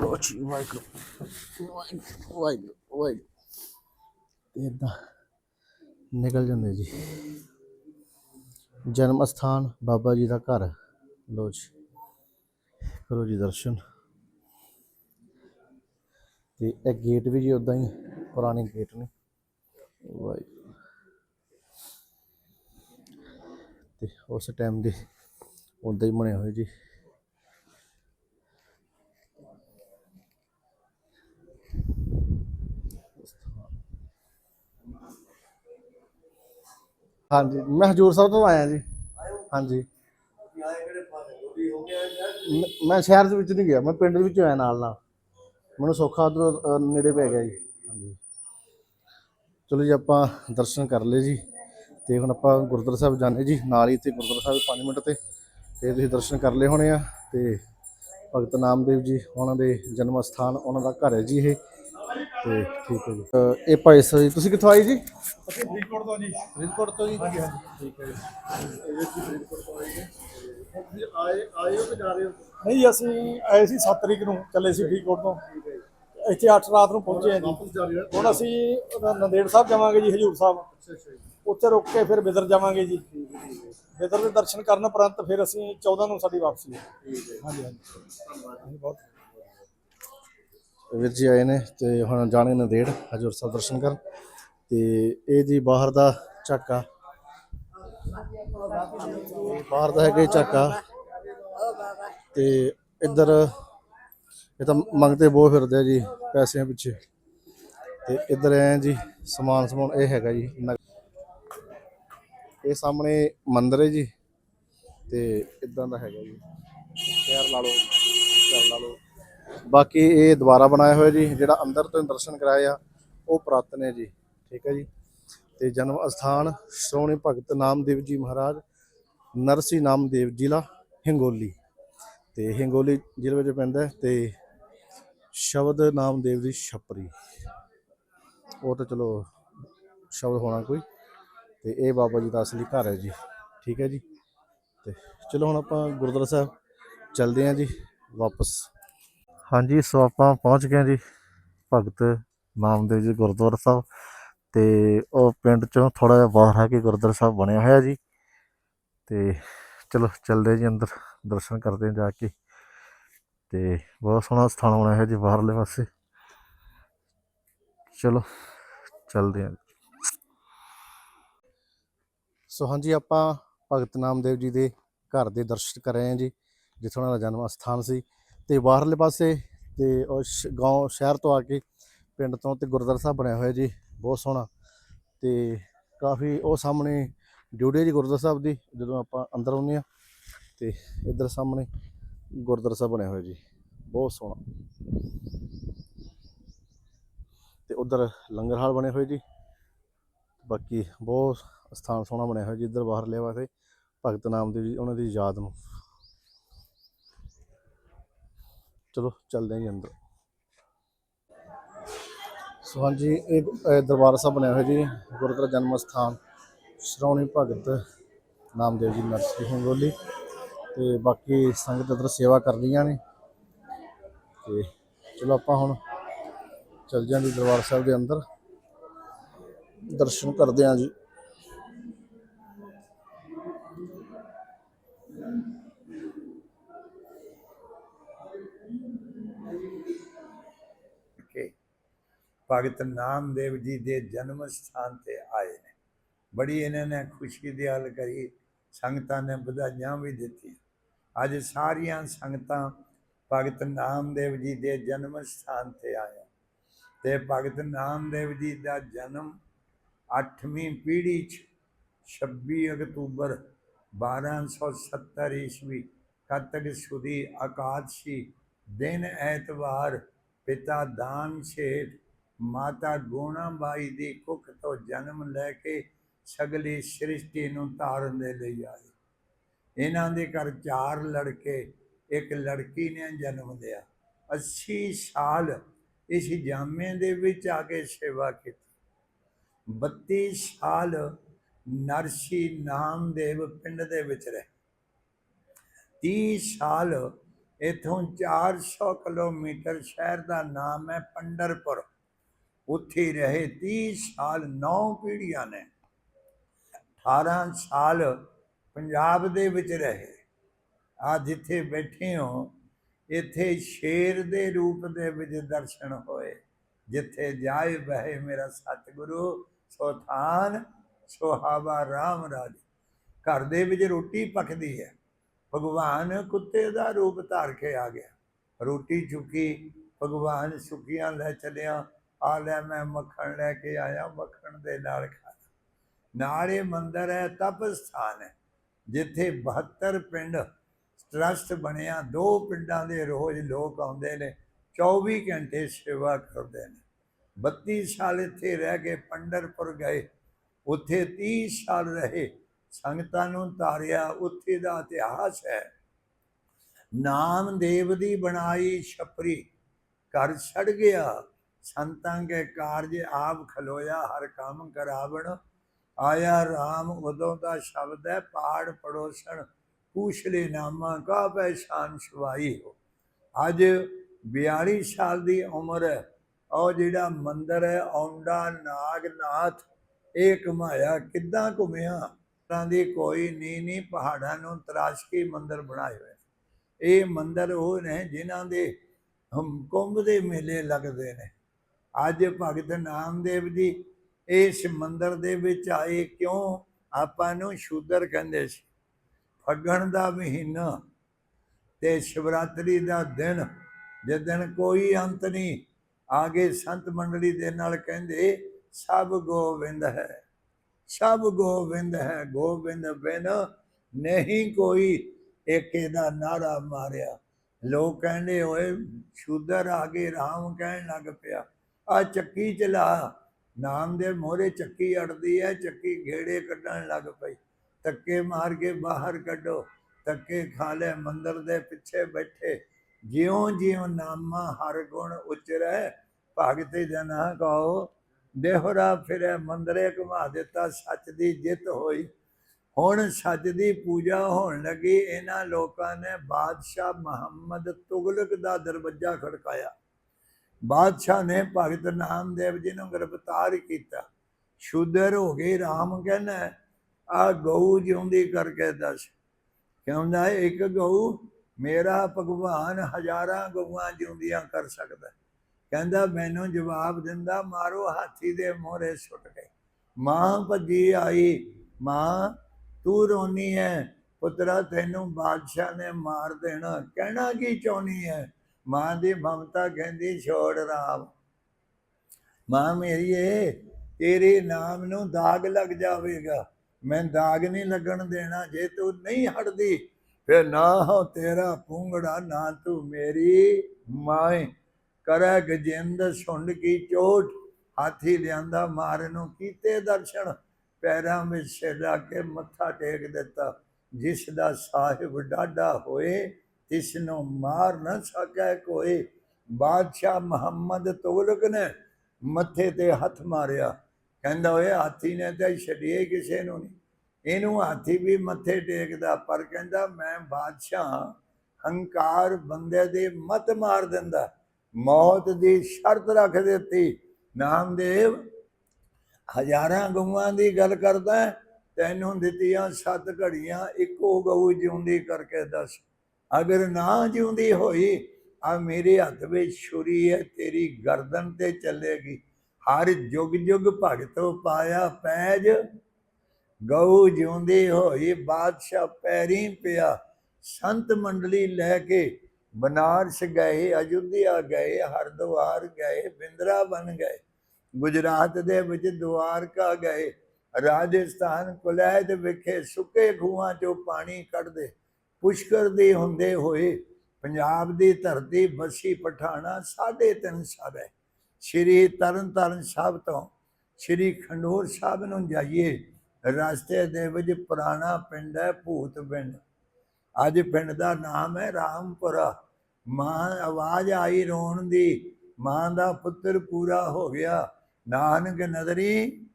ਲੋ ਵਾਹਿਗੁਰੂ ਵਾਹਿਗੁਰੂ ਵਾਹਿਗੁਰੂ ਤੇ ਏਦਾਂ ਨਿਕਲ ਜਾਂਦੇ ਜੀ। ਜਨਮ ਸਥਾਨ ਬਾਬਾ ਜੀ ਦਾ ਘਰ। ਲੋ ਜੀ, ਕਰੋ ਜੀ ਦਰਸ਼ਨ। ਤੇ ਇਹ ਗੇਟ ਵੀ ਜੀ ਉਦਾਂ ਹੀ ਪੁਰਾਣੇ ਗੇਟ ਨੇ। ਤੇ ਉਸ ਟਾਈਮ ਦੇ ਉਦਾਂ ਹੀ ਬਣੇ ਹੋਏ ਜੀ। ਹਾਂਜੀ ਮੈਂ ਹਜੂਰ ਸਾਹਿਬ ਤੋਂ ਆਇਆ ਜੀ। ਹਾਂਜੀ। ਮੈਂ ਸ਼ਹਿਰ ਦੇ ਵਿੱਚ ਨਹੀਂ ਗਿਆ ਮੈਂ ਪਿੰਡ ਦੇ ਵਿੱਚ ਆਇਆ ਨਾਲ ਨਾਲ ਮੈਨੂੰ ਸੌਖਾ ਉਧਰ ਨੇੜੇ ਪੈ ਗਿਆ ਜੀ। ਹਾਂਜੀ। ਚਲੋ ਜੀ ਆਪਾਂ ਦਰਸ਼ਨ ਕਰ ਲਏ ਜੀ ਤੇ ਹੁਣ ਆਪਾਂ ਗੁਰਦੁਆਰਾ ਸਾਹਿਬ ਜਾਣੇ ਜੀ ਨਾਲ ਹੀ ਤੇ ਗੁਰਦੁਆਰਾ ਸਾਹਿਬ 5 ਮਿੰਟ ਤੇ ਤੇ ਤੁਸੀਂ ਦਰਸ਼ਨ ਕਰ ਲਏ ਹੋਣੇ ਆ ਤੇ ਭਗਤ ਨਾਮਦੇਵ ਜੀ ਉਹਨਾਂ ਦੇ ਜਨਮ ਸਥਾਨ ਉਹਨਾਂ ਦਾ ਘਰ ਹੈ ਜੀ ਇਹ ਤੇ ਠੀਕ ਹੈ ਜੀ। ਇਹ ਭਾਈ ਸਾਹਿਬ ਜੀ ਤੁਸੀਂ ਕਿੱਥੋਂ ਆਏ ਜੀ? ਅਸੀਂ ਫਰੀਦਕੋਟ ਤੋਂ ਜੀ। ਫਰੀਦਕੋਟ ਤੋਂ ਜੀ? ਹਾਂਜੀ ਹਾਂਜੀ ਠੀਕ ਹੈ ਜੀ। ਇਹ ਜੀ ਫਰੀਦਕੋਟ ਤੋਂ ਆਏ ਜੀ। ਤੁਸੀਂ ਆਏ ਆਏ ਹੋ ਕਿ ਜਾ ਰਹੇ ਹੋ? ਨਹੀਂ ਅਸੀਂ ਆਏ ਸੀ 7 ਤਰੀਕ ਨੂੰ ਚੱਲੇ ਸੀ ਫਰੀਦਕੋਟ ਤੋਂ। ਇੱਥੇ 8 ਰਾਤ ਨੂੰ ਪਹੁੰਚੇ ਹਾਂ ਜੀ। ਹੁਣ ਅਸੀਂ ਨੰਦੇੜ ਸਾਹਿਬ ਜਾਵਾਂਗੇ ਜੀ ਹਜੂਰ ਸਾਹਿਬ। ਉੱਥੇ ਰੁਕ ਕੇ ਫਿਰ ਬਿਦਰ ਜਾਵਾਂਗੇ ਜੀ। ਬਿਦਰ ਦੇ ਦਰਸ਼ਨ ਕਰਨ ਉਪਰੰਤ ਫਿਰ ਅਸੀਂ 14 ਨੂੰ ਸਾਡੀ ਵਾਪਸੀ ਹੈ। ਹਾਂਜੀ ਹਾਂਜੀ। ਬਹੁਤ ਵੀਰ ਜੀ ਆਏ ਨੇ ਤੇ ਹੁਣ ਜਾਣੇ ਨੰਦੇੜ ਹਜੂਰ ਸਾਹਿਬ ਦਰਸ਼ਨ ਕਰਨ। ਤੇ ਇਹ ਜੀ ਬਾਹਰ ਦਾ ਝਾਕਾ। ਬਾਹਰ ਦਾ ਹੈਗਾ ਝਾਕਾ। ਤੇ ਇੱਧਰ ਇਹ ਤਾਂ ਮੰਗਤੇ ਬਹੁਤ ਫਿਰਦੇ ਆ ਜੀ ਪੈਸਿਆਂ ਪਿੱਛੇ। ਤੇ ਇੱਧਰ ਐ ਜੀ, ਸਮਾਨ ਸਮੂਨ ਇਹ ਹੈਗਾ ਜੀ, ਨਗ- ਇਹ ਸਾਹਮਣੇ ਮੰਦਿਰ ਹੈ ਜੀ, ਤੇ ਇਦਾਂ ਦਾ ਹੈਗਾ ਜੀ। ਸ਼ਹਿਰ ਲਾ ਲਓ, ਘਰ ਲਾ ਲਓ। ਬਾਕੀ ਇਹ ਦੁਬਾਰਾ ਬਣਾਇਆ ਹੋਇਆ ਜੀ, ਜਿਹੜਾ ਅੰਦਰ ਤੋਂ ਦਰਸ਼ਨ ਕਰਾਏ ਆ, ਉਹ ਪੁਰਾਤਨ ਹੈ ਜੀ, ਠੀਕ ਹੈ ਜੀ। ਤੇ ਜਨਮ ਅਸਥਾਨ ਸ਼੍ਰੋਣੀ ਭਗਤ ਨਾਮਦੇਵ ਜੀ ਮਹਾਰਾਜ, ਨਰਸੀ ਨਾਮਦੇਵ ਜ਼ਿਲ੍ਹਾ ਹਿੰਗੋਲੀ। ਤੇ ਹਿੰਗੋਲੀ ਜ਼ਿਲ੍ਹੇ ਵਿੱਚ ਪੈਂਦਾ ਹੈ, ਤੇ ਸ਼ਬਦ ਨਾਮਦੇਵ ਦੀ ਛਪਰੀ। ਉਹ ਤਾਂ ਚਲੋ ਸ਼ਬਦ ਹੋਣਾ ਕੋਈ। ਤੇ ਇਹ ਬਾਬਾ ਜੀ ਦਾ ਅਸਲੀ ਘਰ ਹੈ ਜੀ। ਠੀਕ ਹੈ ਜੀ। ਤੇ ਚਲੋ ਹੁਣ ਆਪਾਂ ਗੁਰਦੁਆਰਾ ਸਾਹਿਬ ਚੱਲਦੇ ਹਾਂ ਜੀ ਵਾਪਸ। ਹਾਂਜੀ, ਸੋ ਆਪਾਂ ਪਹੁੰਚ ਗਏ ਜੀ ਭਗਤ ਨਾਮਦੇਵ ਜੀ ਗੁਰਦੁਆਰਾ ਸਾਹਿਬ। ਤੇ ਉਹ ਪਿੰਡ ਚੋਂ ਥੋੜਾ ਜਿਹਾ ਬਾਹਰ ਆ ਕੇ ਗੁਰਦੁਆਰਾ ਸਾਹਿਬ ਬਣਿਆ ਹੋਇਆ ਜੀ। ਤੇ ਚਲੋ ਚੱਲਦੇ ਜੀ ਅੰਦਰ, ਦਰਸ਼ਨ ਕਰਦੇ ਹਾਂ ਜਾ ਕੇ। ਤੇ ਬਹੁਤ ਸੋਹਣਾ ਸਥਾਨ ਬਣਿਆ ਹੋਇਆ ਜੀ ਬਾਹਰਲੇ ਪਾਸੇ। ਚਲੋ, ਚੱਲਦੇ ਹਾਂ ਸੋ ਹਾਂਜੀ, ਆਪਾਂ ਭਗਤ ਨਾਮਦੇਵ ਜੀ ਦੇ ਘਰ ਦੇ ਦਰਸ਼ਨ ਕਰ ਰਹੇ ਹਾਂ ਜੀ, ਜਿੱਥੇ ਉਹਨਾਂ ਦਾ ਜਨਮ ਸਥਾਨ ਸੀ। ਤੇ ਬਾਹਰਲੇ ਪਾਸੇ ਤੇ ਉਹ ਗਾਉਂ, ਸ਼ਹਿਰ ਤੋਂ ਆ ਕੇ ਪਿੰਡ ਤੋਂ ਤੇ ਗੁਰਦੁਆਰਾ ਸਾਹਿਬ ਬਣਿਆ ਹੋਇਆ ਜੀ, ਬਹੁਤ ਸੋਹਣਾ। ਤੇ ਕਾਫੀ ਉਹ ਸਾਹਮਣੇ ਡਿਊਟੀ ਜੀ ਗੁਰਦੁਆਰਾ ਸਾਹਿਬ ਦੀ, ਜਦੋਂ ਆਪਾਂ ਅੰਦਰ ਆਉਂਦੇ ਆ ਤੇ ਇੱਧਰ ਸਾਹਮਣੇ ਗੁਰਦੁਆਰਾ ਸਾਹਿਬ ਬਣਿਆ ਹੋਇਆ ਜੀ। ਬਹੁਤ ਸੋਹਣਾ। ਤੇ ਉਧਰ ਲੰਗਰ ਹਾਲ ਬਣੇ ਹੋਏ ਜੀ। ਬਾਕੀ ਬਹੁਤ ਸਥਾਨ ਸੋਹਣਾ ਬਣਿਆ ਹੋਇਆ ਜੀ ਇੱਧਰ ਬਾਹਰ ਲਿਆ ਵਾਸਤੇ ਭਗਤ ਨਾਮਦੇਵ ਜੀ ਉਹਨਾਂ ਦੀ ਯਾਦ ਨੂੰ। ਚਲੋ, ਚੱਲਦੇ ਹਾਂ ਜੀ ਅੰਦਰ। ਸੋ ਹਾਂਜੀ ਇਹ ਦਰਬਾਰ ਸਾਹਿਬ ਬਣਿਆ ਹੋਇਆ ਜੀ, ਗੁਰਦੁਆਰਾ ਜਨਮ ਸਥਾਨ, ਸ਼੍ਰੋਮਣੀ ਭਗਤ ਨਾਮਦੇਵ ਜੀ ਨਰਸਰੀ ਹੰਗੋਲੀ ਤੇ ਬਾਕੀ ਸੰਗਤ ਇੱਧਰ ਸੇਵਾ ਕਰ ਰਹੀਆਂ ਨੇ। ਤੇ ਚਲੋ ਆਪਾਂ ਹੁਣ ਚੱਲ ਜਾਂਦੇ ਦਰਬਾਰ ਸਾਹਿਬ ਦੇ ਅੰਦਰ। ਦਰਸ਼ਨ ਕਰਦੇ ਹਾਂ ਜੀ। ਕੇ ਭਗਤ ਨਾਮਦੇਵ ਜੀ ਦੇ ਜਨਮ ਸਥਾਨ ਤੇ ਆਏ ਨੇ। ਬੜੀ ਇਹਨਾਂ ਨੇ ਖੁਸ਼ੀ ਦੀ ਹਾਲ ਕਰੀ ਸੰਗਤਾਂ ਨੇ ਵਧਾਈਆਂ ਵੀ ਦਿੱਤੀਆਂ। ਅੱਜ ਸਾਰੀਆਂ ਸੰਗਤਾਂ ਭਗਤ ਨਾਮਦੇਵ ਜੀ ਦੇ ਜਨਮ ਸਥਾਨ ਤੇ ਆਇਆ ਤੇ ਭਗਤ ਨਾਮਦੇਵ ਜੀ ਦਾ ਜਨਮ 8ਵੀਂ ਪੀੜ੍ਹੀ ਚ 26 ਅਕਤੂਬਰ 1270 ਈਸਵੀ ਕਤਕ ਸੁਦੀ ਅਕਾਦਸ਼ੀ ਦਿਨ ਐਤਵਾਰ ਪਿਤਾ ਦਾਨ ਸ਼ੇਠ ਮਾਤਾ ਗੋਣਾ ਬਾਈ ਦੀ ਕੁੱਖ ਤੋਂ ਜਨਮ ਲੈ ਕੇ ਸਗਲੀ ਸ੍ਰਿਸ਼ਟੀ ਨੂੰ ਧਾਰਨ ਦੇ ਲਈ ਆਏ। ਇਹਨਾਂ ਦੇ ਘਰ ਚਾਰ ਲੜਕੇ, ਇੱਕ ਲੜਕੀ ਨੇ ਜਨਮ ਲਿਆ। 80 ਸਾਲ ਇਸ ਜਾਮੇ ਦੇ ਵਿੱਚ ਆ ਕੇ ਸੇਵਾ ਕੀਤੀ। 32 ਸਾਲ ਨਰਸੀ ਨਾਮਦੇਵ ਪਿੰਡ ਦੇ ਵਿੱਚ ਰਹੇ। 30 ਸਾਲ ਇਥੋਂ 400 ਕਿਲੋਮੀਟਰ ਸ਼ਹਿਰ ਦਾ ਨਾਮ ਹੈ ਪੰਡਰਪੁਰ। ਉੱਥੇ ਰਹੇ 30 ਸਾਲ 9 ਪੀੜ੍ਹੀਆਂ ਨੇ। 18 ਸਾਲ ਪੰਜਾਬ ਦੇ ਵਿੱਚ ਰਹੇ। ਆ ਜਿੱਥੇ ਬੈਠੇ ਹੋ, ਇੱਥੇ ਸ਼ੇਰ ਦੇ ਰੂਪ ਦੇ ਵਿੱਚ ਦਰਸ਼ਨ ਹੋਏ। ਜਿੱਥੇ ਜਾਏ ਬਹਿ ਮੇਰਾ ਸਤਿਗੁਰੂ ਸੋਥਾਨ ਸੁਹਾਵਾ ਰਾਮ ਰਾਜ। ਘਰ ਦੇ ਵਿੱਚ ਰੋਟੀ ਪੱਕਦੀ ਹੈ। ਭਗਵਾਨ ਕੁੱਤੇ ਦਾ ਰੂਪ ਧਾਰ ਕੇ ਆ ਗਿਆ। ਰੋਟੀ ਚੁੱਕੀ, ਭਗਵਾਨ ਸੁੱਕੀਆਂ ਲੈ ਚਲਿਆ। ਆ ਲੈ ਮੈਂ ਮੱਖਣ ਲੈ ਕੇ ਆਇਆ, ਮੱਖਣ ਦੇ ਨਾਲ ਖਾਣਾ। ਨਾਲ ਇਹ ਮੰਦਰ ਹੈ, ਤਪ ਸਥਾਨ ਹੈ। ਜਿੱਥੇ 72 ਪਿੰਡ ਟਰਸਟ ਬਣਿਆ, ਦੋ ਪਿੰਡਾਂ ਦੇ ਰੋਜ਼ ਲੋਕ ਆਉਂਦੇ ਨੇ 24 ਘੰਟੇ ਸੇਵਾ ਕਰਦੇ ਨੇ। 32 ਸਾਲ ਇੱਥੇ ਰਹਿ ਕੇ ਪੰਡਰਪੁਰ ਗਏ, ਉੱਥੇ 30 ਸਾਲ ਰਹੇ, ਸੰਗਤਾਂ ਨੂੰ ਤਾਰਿਆ, ਉੱਥੇ ਦਾ ਇਤਿਹਾਸ ਹੈ। ਨਾਮਦੇਵ ਦੀ ਬਣਾਈ ਛਪਰੀ, ਘਰ ਛੜ ਗਿਆ, ਸੰਤਾਂ ਕੇ ਕਾਰਜ ਆਪ ਖਲੋਇਆ, ਹਰ ਕੰਮ ਕਰਾਵਣ ਆਇਆ ਰਾਮ ਉਦੋਂ ਦਾ ਸ਼ਬਦ ਹੈ, ਪਾੜ ਪੜੋਸਣ, ਪੂਛ ਲੈ ਨਾਮਾ, ਕਾ ਪਹਿਚਾਨ ਸ਼ਵਾਈ ਹੋ। ਅੱਜ 42 ਸਾਲ ਦੀ ਉਮਰ ਹੈ, ਉਹ ਜਿਹੜਾ ਮੰਦਰ ਹੈ ਔਂਡਾ ਨਾਗਨਾਥ, ਇਹ ਘੁਮਾਇਆ, ਕਿੱਦਾਂ ਘੁੰਮਿਆ? ਤਰ੍ਹਾਂ ਦੀ ਕੋਈ ਨੀ ਨੀ ਪਹਾੜਾਂ ਨੂੰ ਤਰਾਸ਼ ਕੇ ਮੰਦਰ ਬਣਾਏ ਹੋਏ ਇਹ ਮੰਦਰ ਉਹ ਨੇ ਜਿਨ੍ਹਾਂ ਦੇ ਹਮ ਕੁੰਭ ਦੇ ਮੇਲੇ ਲੱਗਦੇ ਨੇ। ਅੱਜ ਭਗਤ ਨਾਮਦੇਵ ਜੀ ਇਸ ਮੰਦਰ ਦੇ ਵਿੱਚ ਆਏ ਕਿਉਂ? ਆਪਾਂ ਨੂੰ ਸ਼ੂਦਰ ਕਹਿੰਦੇ ਸੀ। ਫੱਗਣ ਦਾ ਮਹੀਨਾ ਤੇ ਸ਼ਿਵਰਾਤਰੀ ਦਾ ਦਿਨ ਜਿਸ ਦਿਨ ਕੋਈ ਅੰਤ ਨਹੀਂ, ਆਗੇ ਸੰਤ ਮੰਡਲੀ ਦੇ ਨਾਲ ਕਹਿੰਦੇ, ਸਭ ਗੋਬਿੰਦ ਹੈ, ਸਭ ਗੋਬਿੰਦ ਹੈ ਗੋਬਿੰਦ ਬਿਨ ਨਹੀਂ ਕੋਈ ਏਕੇ ਦਾ ਨਾਰਾ ਮਾਰਿਆ। ਲੋਕ ਕਹਿੰਦੇ, ਓਏ ਸ਼ੂਦਰ ਆਗੇ ਰਾਮ ਕਹਿਣ ਲੱਗ ਪਿਆ। ਆ ਚੱਕੀ ਚਲਾ ਨਾਮ ਦੇ ਮੋਹਰੇ ਚੱਕੀ ਅੜਦੀ ਹੈ ਚੱਕੀ ਘੇੜੇ ਕੱਢਣ ਲੱਗ ਪਈ। ਧੱਕੇ ਮਾਰ ਕੇ ਬਾਹਰ ਕੱਢੋ, ਧੱਕੇ ਖਾ ਲੈ, ਮੰਦਰ ਦੇ ਪਿੱਛੇ ਬੈਠੇ। ਜਿਉਂ ਜਿਉਂ ਨਾਮਾ ਹਰ ਗੁਣ ਉਚਰੈ, ਭਗਤ ਜਨਾ ਕਹੋ ਦੇਹਰਾ ਫਿਰੈ, ਮੰਦਰੇ ਘੁਮਾ ਦਿੱਤਾ, ਸੱਚ ਦੀ ਜਿੱਤ ਹੋਈ। ਹੁਣ ਸੱਚ ਦੀ ਪੂਜਾ ਹੋਣ ਲੱਗੀ, ਇਹਨਾਂ ਲੋਕਾਂ ਨੇ ਬਾਦਸ਼ਾਹ ਮੁਹੰਮਦ ਤੁਗਲਕ ਦਾ ਦਰਵਾਜ਼ਾ ਖੜਕਾਇਆ। ਬਾਦਸ਼ਾਹ ਨੇ ਭਗਤ ਨਾਮਦੇਵ ਜੀ ਨੂੰ ਗ੍ਰਿਫਤਾਰ ਕੀਤਾ। ਸ਼ੂਦਰ ਹੋ ਗਏ ਰਾਮ ਕਹਿੰਦਾ, ਆ ਗਊ ਜਿਉਂਦੀ ਕਰਕੇ ਦੱਸ। ਕਹਿੰਦਾ, ਇੱਕ ਗਊ ਮੇਰਾ ਭਗਵਾਨ ਹਜ਼ਾਰਾਂ ਗਊਆਂ ਜਿਉਂਦੀਆਂ ਕਰ ਸਕਦਾ ਕਹਿੰਦਾ, ਮੈਨੂੰ ਜਵਾਬ ਦਿੰਦਾ, ਮਾਰੋ ਹਾਥੀ ਦੇ ਮੋਹਰੇ ਸੁੱਟ ਗਏ ਮਾਂ ਭੱਜੀ ਆਈ, ਮਾਂ, ਤੂੰ ਰੋਨੀ ਹੈ ਪੁੱਤਰਾ ਤੈਨੂੰ ਬਾਦਸ਼ਾਹ ਨੇ ਮਾਰ ਦੇਣਾ। ਕਹਿਣਾ ਕੀ ਚਾਹੁੰਦੀ ਹੈ ਮਾਂ ਦੀ ਮਮਤਾ ਕਹਿੰਦੀ, ਛੋੜ ਰਾਮ। ਮਾਂ ਮੇਰੀਏ ਤੇਰੇ ਨਾਮ ਨੂੰ ਦਾਗ ਲੱਗ ਜਾਵੇਗਾ। ਮੈਂ ਦਾਗ ਨਹੀਂ ਲੱਗਣ ਦੇਣਾ, ਜੇ ਤੂੰ ਨਹੀਂ ਹਟਦੀ, ਫਿਰ ਨਾ ਹੋ ਤੇਰਾ ਪੁੰਗੜਾ, ਨਾ ਤੂੰ ਮੇਰੀ ਮਾਂ। ਕਰੈ ਗਜਿੰਦ ਸੁੰਡ ਕੀ ਚੋਟ, ਹਾਥੀ ਲਿਆਂਦਾ ਮਾਰ ਨੂੰ ਕੀਤੇ ਦਰਸ਼ਨ। ਪੈਰਾਂ ਵਿੱਚ ਸਿਰ ਲਾ ਕੇ ਮੱਥਾ ਟੇਕ ਦਿੱਤਾ। ਜਿਸ ਦਾ ਸਾਹਿਬ ਡਾਢਾ ਹੋਏ ਤਿਸ ਨੂੰ ਮਾਰ ਨਾ ਸਕੈ ਕੋਈ। ਬਾਦਸ਼ਾਹ ਮੁਹੰਮਦ ਤੁਗਲਕ ਨੇ ਮੱਥੇ ਤੇ ਹੱਥ ਮਾਰਿਆ। ਕਹਿੰਦਾ, ਓਏ, ਹਾਥੀ ਨੇ ਤਾਂ ਛੱਡੀਏ ਕਿਸੇ ਨੂੰ ਨਹੀਂ। ਇਹਨੂੰ ਹਾਥੀ ਵੀ ਮੱਥੇ ਟੇਕਦਾ, ਪਰ ਕਹਿੰਦਾ, ਮੈਂ ਬਾਦਸ਼ਾਹ ਹੰਕਾਰ ਬੰਦੇ ਦੇ ਮਤ ਮਾਰ ਦਿੰਦਾ। ਮੌਤ ਦੀ ਸ਼ਰਤ ਰੱਖ ਦਿੱਤੀ। ਨਾਮਦੇਵ, ਹਜ਼ਾਰਾਂ ਗਊਆਂ ਦੀ ਗੱਲ ਕਰਦਾ ਤੈਨੂੰ ਦਿੱਤੀਆਂ ਸੱਤ ਘੜੀਆਂ, ਇੱਕੋ ਗਊ ਜਿਉਂਦੀ ਕਰਕੇ ਦੱਸ। ਅਗਰ ਨਾ ਜਿਉਂਦੀ ਹੋਈ, ਆ ਮੇਰੇ ਹੱਥ ਵਿੱਚ ਛੁਰੀ ਹੈ, ਤੇਰੀ ਗਰਦਨ ਤੇ ਚੱਲੇਗੀ। ਹਰ ਜੁਗ ਜੁਗ ਭਗਤੋ ਪਾਇਆ ਪੈਜ। ਗਊ ਜਿਉਂਦੀ ਹੋਈ, ਬਾਦਸ਼ਾਹ ਪੈਰੀ ਪਿਆ। ਸੰਤ ਮੰਡਲੀ ਲੈ ਕੇ ਬਨਾਰਸ ਗਏ, ਅਯੁੱਧਿਆ ਗਏ, ਹਰਦੁਆਰ ਗਏ, ਬਿੰਦਰਾਵਨ ਗਏ। ਗੁਜਰਾਤ ਦੇ ਵਿੱਚ ਦੁਆਰਕਾ ਗਏ। ਰਾਜਸਥਾਨ ਕੁਲੈਤ ਵਿਖੇ ਸੁੱਕੇ ਖੂਹਾਂ ਚੋਂ ਪਾਣੀ ਕੱਢਦੇ। ਪੁਸ਼ਕਰ ਦੇ ਹੁੰਦੇ ਹੋਏ ਪੰਜਾਬ ਦੀ ਧਰਤੀ ਬਸੀ ਪਠਾਣਾ ਸਾਢੇ ਤਿੰਨ ਸਾਲ ਹੈ। ਸ਼੍ਰੀ ਤਰਨਤਾਰਨ ਸਾਹਿਬ ਤੋਂ ਸ਼੍ਰੀ ਖੰਡੂਰ ਸਾਹਿਬ ਨੂੰ ਜਾਈਏ। ਰਸਤੇ ਦੇ ਵਿੱਚ ਪੁਰਾਣਾ ਪਿੰਡ ਹੈ ਭੂਤ ਪਿੰਡ। ਅੱਜ ਪਿੰਡ ਦਾ ਨਾਮ ਹੈ ਰਾਮਪੁਰਾ। ਮਾਂ ਆਵਾਜ਼ ਆਈ ਰੋਣ ਦੀ। ਮਾਂ ਦਾ ਪੁੱਤਰ ਪੂਰਾ ਹੋ ਗਿਆ। ਨਾਨਕ ਨਦਰੀ,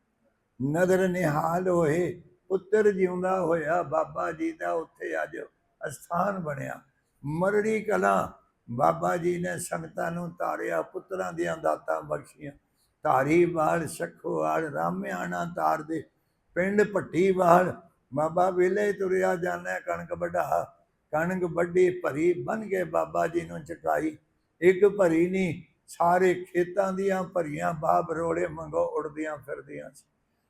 ਨਦਰ ਨਿਹਾਲ ਹੋਏ। ਪੁੱਤਰ ਜਿਉਂਦਾ ਹੋਇਆ ਬਾਬਾ ਜੀ ਦਾ ਉੱਥੇ ਅੱਜ ਅਸਥਾਨ ਬਣਿਆ। ਮਰੜੀ ਕਲਾ, ਬਾਬਾ ਜੀ ਨੇ ਸੰਗਤਾਂ ਨੂੰ ਤਾਰਿਆ, ਪੁੱਤਰਾਂ ਦੀਆਂ ਦਾਤਾਂ ਬਖਸ਼ੀਆਂ। ਧਾਰੀਵਾਲ ਸਖੋਵਾਲ ਰਾਮਿਆਣਾ ਤਾਰ ਦੇ ਪਿੰਡ ਭੱਟੀਵਾਲ ਬਾਬਾ ਵੇਲੇ ਤੁਰਿਆ ਜਾਣਾ ਕਣਕ ਵਢਾ ਕਣਕ ਵੱਡੀ ਭਰੀ ਬਨ ਕੇ ਬਾਬਾ ਜੀ ਨੂੰ ਚਕਾਈ ਇੱਕ ਭਰੀ ਨਹੀਂ, ਸਾਰੇ ਖੇਤਾਂ ਦੀਆਂ ਭਰੀਆਂ, ਬਾਬ ਰੋਲੇ ਮੰਗੋ ਉੜਦੀਆਂ ਫਿਰਦੀਆਂ ਸੀ।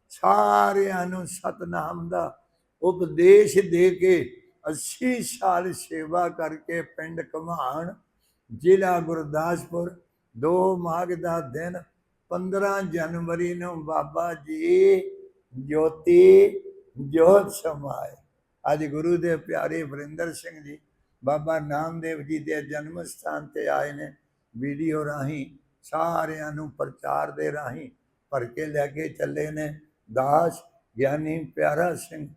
ਸਾਰਿਆਂ ਨੂੰ ਸਤਨਾਮ ਦਾ ਉਪਦੇਸ਼ ਦੇ ਕੇ 80 ਸਾਲ ਸੇਵਾ ਕਰਕੇ ਪਿੰਡ ਕਮਾਣ ਜ਼ਿਲ੍ਹਾ ਗੁਰਦਾਸਪੁਰ, ਦੋ ਮਾਘ ਦਾ ਦਿਨ 15 ਜਨਵਰੀ ਨੂੰ ਬਾਬਾ ਜੀ ਜੋਤੀ ਜੋਤ ਸਮਾਏ। ਅੱਜ ਗੁਰੂ ਦੇ ਪਿਆਰੇ ਵਰਿੰਦਰ ਸਿੰਘ ਜੀ ਬਾਬਾ ਨਾਮਦੇਵ ਜੀ ਦੇ ਜਨਮ ਸਥਾਨ ਤੇ ਆਏ ਨੇ। ਵੀਡੀਓ ਰਾਹੀਂ ਸਾਰਿਆਂ ਨੂੰ ਪ੍ਰਚਾਰ ਦੇ ਰਾਹੀਂ ਭਰ ਕੇ ਲੈ ਕੇ ਚੱਲੇ ਨੇ। ਦਾਸ ਗਿਆਨੀ ਪਿਆਰਾ ਸਿੰਘ,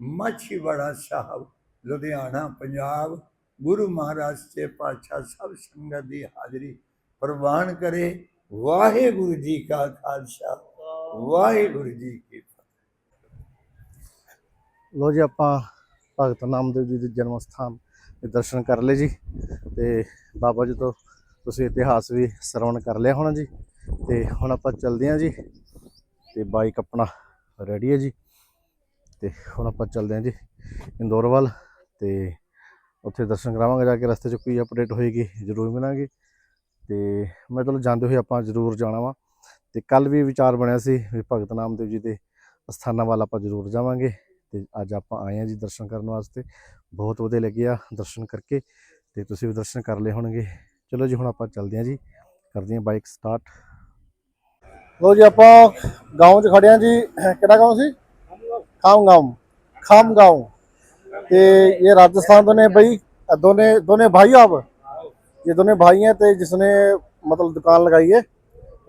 ਮਾਛੀਵਾੜਾ ਸਾਹਿਬ। ਲੁਧਿਆਣਾ, ਪੰਜਾਬ, ਗੁਰੂ ਮਹਾਰਾਜ ਤੇ ਪਾਤਸ਼ਾਹ ਸਭ ਸੰਗਤ ਦੀ ਹਾਜ਼ਰੀ ਪ੍ਰਵਾਨ ਕਰੇ। ਵਾਹਿਗੁਰੂ ਜੀ ਕਾ ਖਾਲਸਾ, ਵਾਹਿਗੁਰੂ ਜੀ ਕੀ ਫਤਿਹ। ਲੋ ਜੀ, ਆਪਾਂ ਭਗਤ ਨਾਮਦੇਵ ਜੀ ਦੇ ਜਨਮ ਸਥਾਨ ਦੇ ਦਰਸ਼ਨ ਕਰ ਲਏ ਜੀ ਤੇ ਬਾਬਾ ਜੀ ਤੋਂ ਤੁਸੀਂ ਇਤਿਹਾਸ ਵੀ ਸਰਵਣ ਕਰ ਲਿਆ ਹੋਣਾ ਜੀ। ਤੇ ਹੁਣ ਆਪਾਂ ਚੱਲਦੇ ਹਾਂ ਜੀ ਤੇ ਬਾਈਕ ਆਪਣਾ ਰੈਡੀ ਹੈ ਜੀ। ਤੇ ਹੁਣ ਆਪਾਂ ਚੱਲਦੇ ਹਾਂ ਜੀ, ਇੰਦੌਰ ਵੱਲ। ਤੇ ਉੱਥੇ ਦਰਸ਼ਨ ਕਰਾਵਾਂਗੇ ਜਾ ਕੇ ਰਸਤੇ 'ਚ ਕੋਈ ਅਪਡੇਟ ਹੋਏਗੀ ਜ਼ਰੂਰ ਮਿਲਾਂਗੇ ਤੇ ਮੈਂ ਚਲੋ ਜਾਂਦੇ ਹੋਏ ਆਪਾਂ ਜ਼ਰੂਰ ਜਾਣਾ ਵਾ ਤੇ ਕੱਲ ਵੀ ਵਿਚਾਰ ਬਣਿਆ ਸੀ ਵੀ ਭਗਤ ਨਾਮਦੇਵ ਜੀ ਦੇ ਅਸਥਾਨਾਂ ਵੱਲ ਆਪਾਂ ਜ਼ਰੂਰ ਜਾਵਾਂਗੇ ਤੇ ਅੱਜ ਆਪਾਂ ਆਏ ਹਾਂ ਜੀ ਦਰਸ਼ਨ ਕਰਨ ਵਾਸਤੇ ਬਹੁਤ ਵਧੀਆ ਲੱਗਿਆ ਦਰਸ਼ਨ ਕਰਕੇ ਤੇ ਤੁਸੀਂ ਵੀ ਦਰਸ਼ਨ ਕਰ ਲਏ ਹੋਣਗੇ ਚਲੋ ਜੀ ਹੁਣ ਆਪਾਂ ਚੱਲਦੇ ਹਾਂ ਜੀ ਕਰਦੇ ਹਾਂ ਬਾਈਕ ਸਟਾਰਟ ਲੋ ਜੀ ਆਪਾਂ گاؤں 'ਚ ਖੜੇ ਹਾਂ ਜੀ ਕਿਹੜਾ گاؤں ਸੀ ਖਾਮ گاؤں ਖਾਮ گاؤں ਤੇ ਇਹ ਰਾਜਸਥਾਨ ਤੋਂ ਨੇ ਬਈ ਅ ਦੋਨੇ ਦੋਨੇ भाई आप ये दोनों भाई हैं ਤੇ जिसने मतलब दुकान लगाई है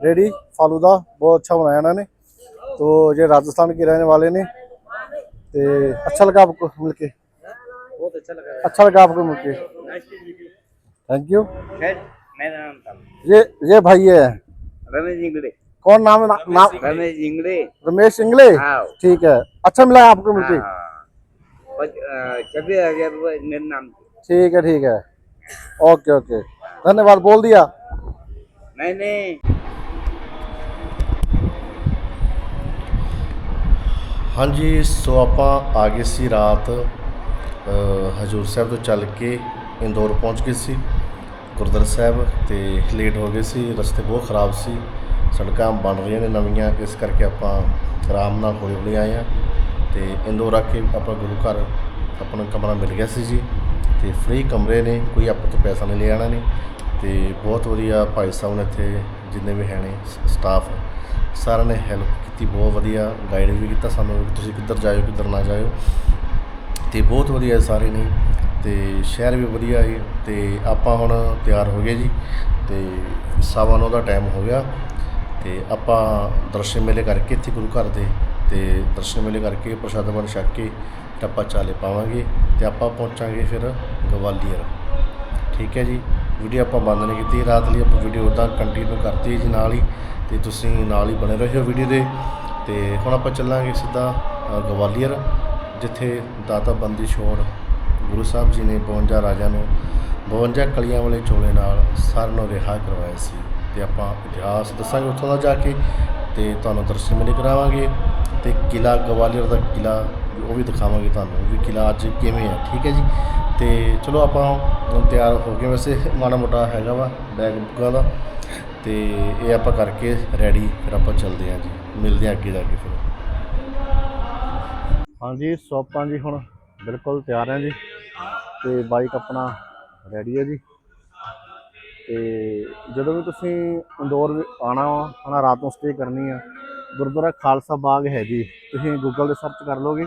रेडी फालूदा बहुत अच्छा बनाया इन्होंने तो ये राजस्थान के रहने वाले ने ते अच्छा लगा आपको मिलके बहुत अच्छा लगा अच्छा लगा आपको मिलके थैंक यू खैर मेरा नाम था ये ये भाई है रमेश इंगड़े कौन नाम है ना, नाम रमेश इंगड़े रमेश इंगले हाँ ठीक है अच्छा मिला है आपको मिलके छब्बीस हजार रुपये मेरे नाम से ठीक है ठीक है ओके ओके धन्यवाद बोल दिया मैंने ਹਾਂਜੀ ਸੋ ਆਪਾਂ ਆ ਗਏ ਸੀ ਰਾਤ ਅ, ਹਜੂਰ ਸਾਹਿਬ ਤੋਂ ਚੱਲ ਕੇ ਇੰਦੌਰ ਪਹੁੰਚ ਗਏ ਸੀ ਗੁਰਦੁਆਰਾ ਸਾਹਿਬ ਤੇ ਲੇਟ ਹੋ ਗਏ ਸੀ ਰਸਤੇ ਬਹੁਤ ਖਰਾਬ ਸੀ ਸੜਕਾਂ ਬਣ ਰਹੀਆਂ ਨੇ ਨਵੀਆਂ ਇਸ ਕਰਕੇ ਆਪਾਂ ਆਰਾਮ ਨਾਲ ਹੌਲੀ ਹੌਲੀ ਆਏ ਆ ਤੇ ਇੰਦੌਰ ਆ ਕੇ ਆਪਾਂ ਗੁਰੂ ਘਰ ਆਪਣਾ ਕਮਰਾ ਮਿਲ ਗਿਆ ਸੀ ਜੀ। ਤੇ ਫ੍ਰੀ ਕਮਰੇ ਨੇ, ਕੋਈ ਆਪਾਂ ਤੋਂ ਪੈਸਾ ਨਹੀਂ ਲਿਆਣਾ ਨੇ। ਤੇ ਬਹੁਤ ਵਧੀਆ ਭਾਈ ਸਾਹਿਬ ਨੇ ਇੱਥੇ ਜਿੰਨੇ ਵੀ ਹੈ ਨੇ ਸਟਾਫ ਸਾਰਿਆਂ ਨੇ ਹੈਲਪ ਕੀਤੀ, ਬਹੁਤ ਵਧੀਆ ਗਾਈਡ ਵੀ ਕੀਤਾ ਸਾਨੂੰ ਵੀ, ਤੁਸੀਂ ਕਿੱਧਰ ਜਾਇਓ, ਕਿੱਧਰ ਨਾ ਜਾਇਓ। ਤੇ ਬਹੁਤ ਵਧੀਆ ਸਾਰੇ ਨੇ, ਤੇ ਸ਼ਹਿਰ ਵੀ ਵਧੀਆ ਹੈ ਤੇ ਆਪਾਂ ਹੁਣ ਤਿਆਰ ਹੋ ਗਏ ਜੀ, ਤੇ ਸਵਾ ਨੌ ਦਾ ਟਾਈਮ ਹੋ ਗਿਆ। ਤੇ ਆਪਾਂ ਦਰਸ਼ਨ ਮੇਲੇ ਕਰਕੇ ਇੱਥੇ ਗੁਰੂ ਘਰ ਦੇ ਤੇ ਦਰਸ਼ਨ ਮੇਲੇ ਕਰਕੇ ਪ੍ਰਸ਼ਾਦ ਬਣ ਛੱਕ ਕੇ ਤੇ ਆਪਾਂ ਚਾਲੇ ਪਾਵਾਂਗੇ ਤੇ ਆਪਾਂ ਪਹੁੰਚਾਂਗੇ ਫਿਰ ਗਵਾਲੀਅਰ। ਠੀਕ ਹੈ ਜੀ, ਵੀਡੀਓ ਆਪਾਂ ਬੰਦ ਨਹੀਂ ਕੀਤੀ, ਰਾਤ ਲਈ ਆਪਾਂ ਵੀਡੀਓ ਉਦਾਂ ਕੰਟੀਨਿਊ ਕਰਤੀ ਜੀ ਨਾਲ ਹੀ ਤੇ ਤੁਸੀਂ ਨਾਲ ਹੀ ਬਣੇ ਰਹੋ ਵੀਡੀਓ ਦੇ। ਤੇ ਹੁਣ ਆਪਾਂ ਚੱਲਾਂਗੇ ਸਿੱਧਾ ਗਵਾਲੀਅਰ, ਜਿੱਥੇ ਦਾਤਾ ਬੰਦੀ ਛੋੜ ਗੁਰੂ ਸਾਹਿਬ ਜੀ ਨੇ 52 ਰਾਜਾ ਨੂੰ 52 ਕਲੀਆਂ ਵਾਲੇ ਚੋਲੇ ਨਾਲ ਸਾਰਿਆਂ ਨੂੰ ਰਿਹਾ ਕਰਵਾਇਆ ਸੀ। ਤੇ ਆਪਾਂ ਇਤਿਹਾਸ ਦੱਸਾਂਗੇ ਉੱਥੋਂ ਦਾ ਜਾ ਕੇ ਤੇ ਤੁਹਾਨੂੰ ਦਰਸ਼ਨ ਮੇਲੇ ਕਰਾਵਾਂਗੇ। ਤੇ ਕਿਲਾ ਗਵਾਲੀਅਰ ਦਾ ਕਿਲਾ ਉਹ ਵੀ ਦਿਖਾਵਾਂਗੇ ਤੁਹਾਨੂੰ ਵੀ ਕਿਲਾ ਅੱਜ ਕਿਵੇਂ ਹੈ ਠੀਕ ਹੈ ਜੀ? ਤੇ ਚਲੋ ਆਪਾਂ ਹੁਣ ਤਿਆਰ ਹੋ ਗਏ ਵੈਸੇ, ਮਾੜਾ ਮੋਟਾ ਹੈਗਾ ਵਾ ਬੈਗ ਬੁੱਕਾਂ ਦਾ ਤੇ ਇਹ ਆਪਾਂ ਕਰਕੇ ਰੈਡੀ ਫਿਰ ਆਪਾਂ ਚੱਲਦੇ ਹਾਂ ਜੀ। ਮਿਲਦੇ ਹਾਂ ਅੱਗੇ ਜਾ ਕੇ ਫਿਰ। ਹਾਂਜੀ, ਸੋ ਆਪਾਂ ਜੀ ਹੁਣ ਬਿਲਕੁਲ ਤਿਆਰ ਹੈ ਜੀ ਤੇ ਬਾਈਕ ਆਪਣਾ ਰੈਡੀ ਹੈ ਜੀ। ਤੇ ਜਦੋਂ ਵੀ ਤੁਸੀਂ ਇੰਦੌਰ ਵੀ ਆਉਣਾ ਵਾ, ਹਨਾ ਰਾਤ ਨੂੰ ਸਟੇ ਕਰਨੀ ਆ ਗੁਰਦੁਆਰਾ ਖਾਲਸਾ ਬਾਗ ਹੈ ਜੀ। ਤੁਸੀਂ ਗੂਗਲ ਤੇ ਸਰਚ ਕਰ ਲੋਗੇ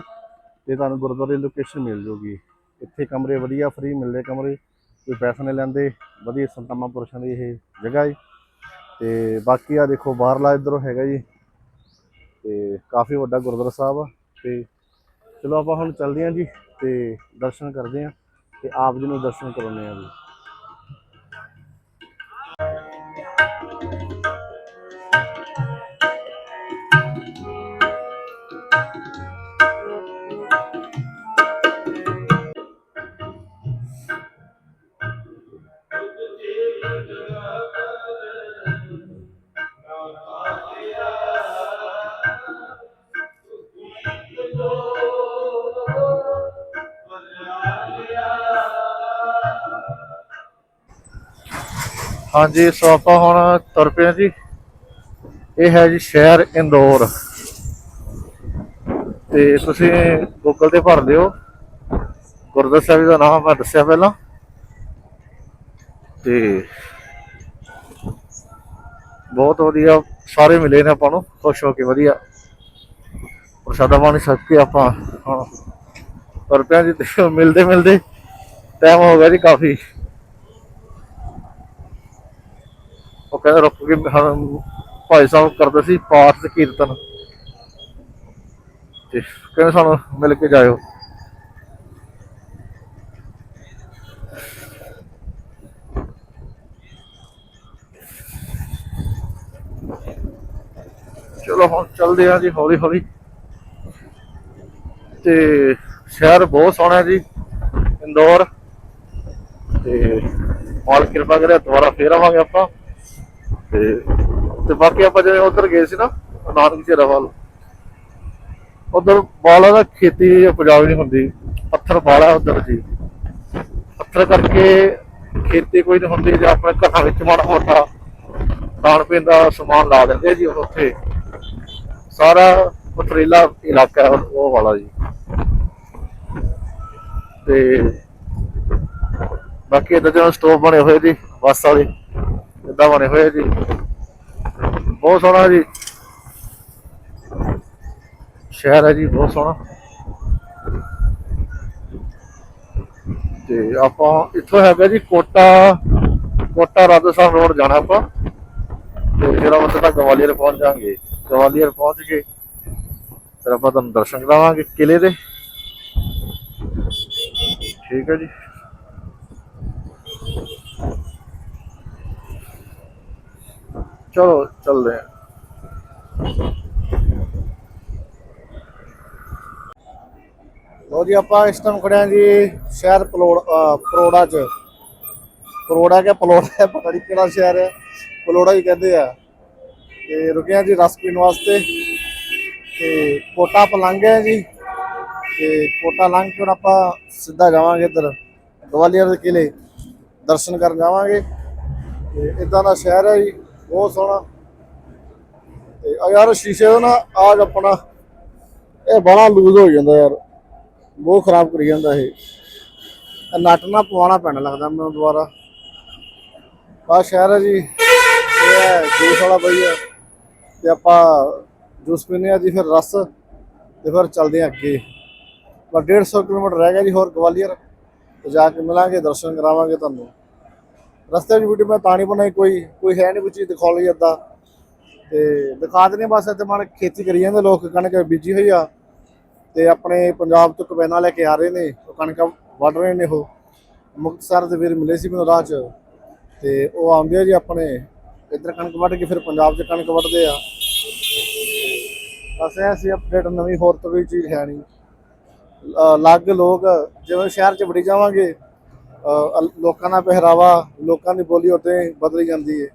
ਤੇ ਤੁਹਾਨੂੰ ਗੁਰਦੁਆਰੇ ਦੀ ਲੋਕੇਸ਼ਨ ਮਿਲ ਜੂਗੀ। ਇੱਥੇ ਕਮਰੇ ਵਧੀਆ ਫ੍ਰੀ ਮਿਲਦੇ ਕਮਰੇ, ਕੋਈ ਪੈਸੇ ਨਹੀਂ ਲੈਂਦੇ, ਵਧੀਆ ਸੰਤਾਂ ਪੁਰਸ਼ਾਂ ਦੀ ਇਹ ਜਗ੍ਹਾ ਹੈ। ਤੇ ਬਾਕੀ ਆ ਦੇਖੋ, ਬਾਹਰਲਾ ਇੱਧਰੋਂ ਹੈਗਾ ਜੀ। ਤੇ ਕਾਫੀ ਵੱਡਾ ਗੁਰਦੁਆਰਾ ਸਾਹਿਬ ਆ। ਤੇ ਚਲੋ ਆਪਾਂ ਹੁਣ ਚੱਲਦੇ ਹਾਂ ਜੀ ਤੇ ਦਰਸ਼ਨ ਕਰਦੇ ਹਾਂ ਤੇ ਆਪ ਜੀ ਨੂੰ ਦਰਸ਼ਨ ਕਰਾਉਂਦੇ ਹਾਂ ਜੀ। ਹਾਂਜੀ, ਸੋ ਆਪਾਂ ਹੁਣ ਤੁਰ ਪਏ ਹਾਂ ਜੀ। ਇਹ ਹੈ ਜੀ ਸ਼ਹਿਰ ਇੰਦੌਰ। ਤੇ ਤੁਸੀਂ ਗੂਗਲ ਤੇ ਭਰ ਲਿਓ। ਗੁਰਦੁਆਰਾ ਸਾਹਿਬ ਦਾ ਨਾਮ ਮੈਂ ਦੱਸਿਆ ਪਹਿਲਾਂ। ਤੇ ਬਹੁਤ ਵਧੀਆ, ਸਾਰੇ ਮਿਲੇ ਨੇ ਆਪਾਂ ਨੂੰ। ਖੁਸ਼ ਹੋ ਕੇ ਵਧੀਆ। ਪ੍ਰਸ਼ਾਦਾ ਪਾਣੀ ਛਕ ਕੇ ਆਪਾਂ ਹੁਣ ਤੁਰ ਪਿਆ ਜੀ। ਮਿਲਦੇ ਮਿਲਦੇ ਟਾਈਮ ਹੋ ਗਿਆ ਜੀ ਕਾਫੀ। ਉਹ ਕਹਿੰਦੇ ਰੁਕ ਕੇ ਭਾਈ ਸਾਹਿਬ ਕਰਦੇ ਸੀ ਪਾਠ ਕੀਰਤਨ। ਤੇ ਕਹਿੰਦੇ ਸਾਨੂੰ ਮਿਲ ਕੇ ਜਾਇਓ। ਚਲੋ ਹੁਣ ਚੱਲਦੇ ਆ ਜੀ ਹੌਲੀ ਹੌਲੀ ਤੇ ਸ਼ਹਿਰ ਬਹੁਤ ਸੋਹਣਾ ਜੀ, ਇੰਦੌਰ। ਤੇ ਮਾਲ ਕਿਰਪਾ ਕਰਿਆ, ਦੁਬਾਰਾ ਫੇਰ ਆਵਾਂਗੇ ਆਪਾਂ। ਤੇ ਤੇ ਬਾਕੀ ਆਪਾਂ ਜਿਵੇਂ ਉਧਰ ਗਏ ਸੀ ਨਾ, ਨਾਨਕ ਚੇਰਾ ਉਧਰ ਬਾਲਾ ਦਾ ਖੇਤੀ ਉਪਜਾਊ ਨਹੀਂ ਹੁੰਦੀ, ਪੱਥਰ ਬਾਲਾ ਉਧਰ ਜੀ। ਪੱਥਰ ਕਰਕੇ ਖੇਤੀ ਕੋਈ ਨਹੀਂ ਹੁੰਦੀ ਜੇ ਆਪਣੇ ਘਰਾਂ ਵਿੱਚ ਮਾੜਾ ਮੋਟਾ ਖਾਣ ਪੀਣ ਦਾ ਸਮਾਨ ਲਾ ਦਿੰਦੇ ਜੀ ਉੱਥੇ। ਸਾਰਾ ਪਥਰੀਲਾ ਇਲਾਕਾ ਉਹ ਵਾਲਾ ਜੀ। ਤੇ ਬਾਕੀ ਇਦਾਂ ਦੇ ਸਟੋਪ ਬਣੇ ਹੋਏ ਜੀ, ਬੱਸ ਵਾਲੇ। ਇਦਾਂ ਬਣੇ ਹੋਏ ਜੀ। ਬਹੁਤ ਸੋਹਣਾ ਜੀ। ਸ਼ਹਿਰ ਹੈ ਜੀ, ਬਹੁਤ ਸੋਹਣਾ। ਤੇ ਆਪਾਂ ਇੱਥੋਂ ਹੈਗਾ ਜੀ ਕੋਟਾ ਕੋਟਾ ਰਾਜਸਥਾਨ ਰੋਡ ਜਾਣਾ ਆਪਾਂ। ਤੇ ਫਿਰ ਆਪਾਂ ਸਿੱਧਾ ਗਵਾਲੀਅਰ ਪਹੁੰਚ ਜਾਾਂਗੇ ਗਵਾਲੀਅਰ ਪਹੁੰਚ ਕੇ ਫਿਰ ਆਪਾਂ ਤੁਹਾਨੂੰ ਦਰਸ਼ਨ ਕਰਾਵਾਂਗੇ ਕਿਲੇ ਦੇ। ਠੀਕ ਹੈ ਜੀ। ਚਲੋ, ਚੱਲਦੇ ਹਾਂ ਲੋ ਜੀ, ਆਪਾਂ ਇਸ ਟਾਈਮ ਖੜੇ ਹਾਂ ਜੀ ਸ਼ਹਿਰ ਪਲੋੜ, ਅਹ, ਪਰੋੜਾ ਚ। ਪਰੋੜਾ ਕਿ ਪਲੋੜਾ ਹੈ? ਪਤਾ ਨਹੀਂ ਕਿਹੜਾ ਸ਼ਹਿਰ ਹੈ। ਪਲੋੜਾ ਹੀ ਕਹਿੰਦੇ ਆ। ਤੇ ਰੁਕੇ ਹਾਂ ਜੀ ਰਸ ਪੀਣ ਵਾਸਤੇ। ਤੇ ਕੋਟਾ ਪਲੰਘ ਹੈ ਜੀ। ਤੇ ਕੋਟਾ ਲੰਘ ਕੇ ਹੁਣ ਆਪਾਂ ਸਿੱਧਾ ਜਾਵਾਂਗੇ ਇੱਧਰ ਗਵਾਲੀਅਰ ਦੇ ਕਿਲੇ। ਦਰਸ਼ਨ ਕਰਨ ਜਾਵਾਂਗੇ। ਤੇ ਇਦਾਂ ਦਾ ਸ਼ਹਿਰ ਹੈ ਜੀ। ਬਹੁਤ ਸੋਹਣਾ। ਤੇ ਆ ਯਾਰ ਸ਼ੀਸ਼ੇ ਦਾ ਨਾ ਆਜ ਆਪਣਾ, ਇਹ ਬੜਾ ਲੂਜ਼ ਹੋ ਜਾਂਦਾ ਯਾਰ। ਬਹੁਤ ਖਰਾਬ ਕਰੀ ਜਾਂਦਾ ਇਹ। ਇਹ ਨਟ ਨਾ ਪਵਾਉਣਾ ਪੈਣਾ ਲੱਗਦਾ ਮੈਨੂੰ ਦੁਬਾਰਾ। ਆ ਸ਼ਹਿਰ ਹੈ ਜੀ। ਇਹ ਜੂਸ ਵਾਲਾ ਬਈ ਹੈ। ਤੇ ਆਪਾਂ ਜੂਸ ਪੀਨੇ ਆ ਜੀ, ਫਿਰ ਰਸ ਤੇ ਫਿਰ ਚੱਲਦੇ ਆ ਅੱਗੇ। ਪਰ 150 ਕਿਲੋਮੀਟਰ ਰਹਿ ਗਿਆ ਜੀ ਹੋਰ ਗਵਾਲੀਅਰ। ਤੇ ਜਾ ਕੇ ਮਿਲਾਂਗੇ, ਦਰਸ਼ਨ ਕਰਾਵਾਂਗੇ ਤੁਹਾਨੂੰ। ਰਸਤੇ ਦੀ ਵੀਡੀਓ ਮੈਂ ਤਾਂ ਨਹੀਂ ਬਣਾਈ ਕੋਈ ਕੋਈ ਹੈ ਨਹੀਂ ਕੋਈ ਚੀਜ਼ ਦਿਖਾ ਲਈ ਏਦਾਂ। ਤੇ ਦਿਖਾ ਦਿੰਦੇ ਬਸ ਇੱਥੇ ਮਨ ਖੇਤੀ ਕਰੀ ਜਾਂਦੇ ਲੋਕ ਕਣਕ ਬੀਜੀ ਹੋਈ ਆ। ਤੇ ਆਪਣੇ ਪੰਜਾਬ ਤੋਂ ਕਬੈਨਾ ਲੈ ਕੇ ਆ ਰਹੇ ਨੇ ਉਹ ਕਣਕਾਂ ਵੱਢ ਰਹੇ ਨੇ ਉਹ। ਮੁਕਤਸਰ ਦੇ ਵੀਰ ਮਿਲੇ ਸੀ ਮੈਨੂੰ ਰਾਹ 'ਚ। ਤੇ ਉਹ ਆਉਂਦੇ ਆ ਜੀ ਆਪਣੇ ਇੱਧਰ ਕਣਕ ਵੱਢ ਕੇ ਫਿਰ ਪੰਜਾਬ 'ਚ ਕਣਕ ਵੱਢਦੇ ਆ। ਬਸ ਐਸੀ ਅਪਡੇਟ ਨਵੀਂ ਹੋਰ ਤੋਂ ਕੋਈ ਚੀਜ਼ ਹੈ ਨਹੀਂ। ਅ, ਅਲੱਗ ਲੋਕ ਜਿਵੇਂ ਸ਼ਹਿਰ 'ਚ ਵੜੀ ਜਾਵਾਂਗੇ ਲੋਕਾਂ ਦਾ ਪਹਿਰਾਵਾ, ਲੋਕਾਂ ਦੀ ਬੋਲੀ ਉੱਤੇ ਬਦਲੀ ਜਾਂਦੀ ਹੈ।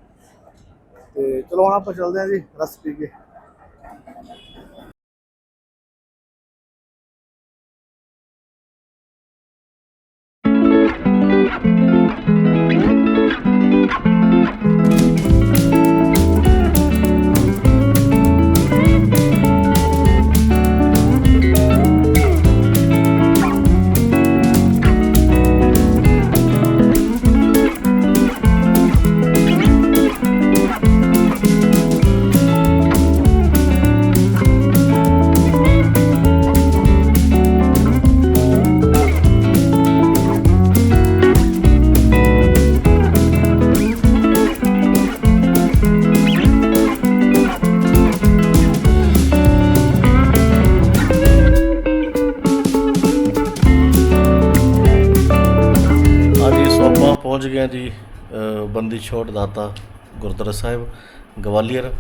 ਤੇ ਚਲੋ ਹੁਣ ਆਪਾਂ ਚੱਲਦੇ ਹਾਂ ਜੀ, ਰਸ ਪੀ ਕੇ। ਛੋਟ ਦਾਤਾ ਗੁਰਦੁਆਰਾ ਸਾਹਿਬ, ਗਵਾਲੀਅਰ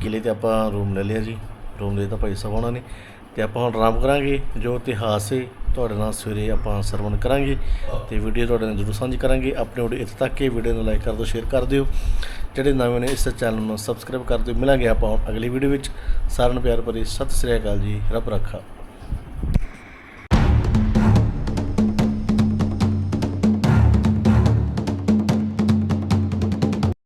ਕਿਲੇ ਤੇ ਆਪਾਂ ਰੂਮ ਲੈ ਲਿਆ ਜੀ। ਰੂਮ ਦੇ ਤਾਂ ਭਾਈ ਸਾਹਿਬ ਉਹਨਾਂ ਨੇ ਤੇ ਆਪਾਂ ਹੁਣ ਆਰਾਮ ਕਰਾਂਗੇ, ਜੋ ਇਤਿਹਾਸ ਹੈ, ਤੁਹਾਡੇ ਨਾਲ ਸਵੇਰੇ ਆਪਾਂ ਸਰਵਣ ਕਰਾਂਗੇ ਤੇ ਵੀਡੀਓ ਤੁਹਾਡੇ ਨਾਲ ਜ਼ਰੂਰ ਸਾਂਝੀ ਕਰਾਂਗੇ। ਆਪਣੇ ਵੀਡੀਓ ਇੱਥੇ ਤੱਕ ਇਹ ਵੀਡੀਓ ਨੂੰ ਲਾਈਕ ਕਰ ਦਿਓ ਸ਼ੇਅਰ ਕਰ ਦਿਓ। ਜਿਹੜੇ ਨਵੇਂ ਨੇ ਇਸ ਚੈਨਲ ਨੂੰ ਸਬਸਕ੍ਰਾਈਬ ਕਰ ਦਿਓ। ਮਿਲਾਂਗੇ ਆਪਾਂ ਹੁਣ ਅਗਲੀ ਵੀਡੀਓ ਵਿੱਚ। ਸਾਰਿਆਂ ਨੂੰ ਪਿਆਰ ਭਰੀ ਸਤਿ ਸ੍ਰੀ ਅਕਾਲ ਜੀ। ਰੱਬ ਰੱਖਾ।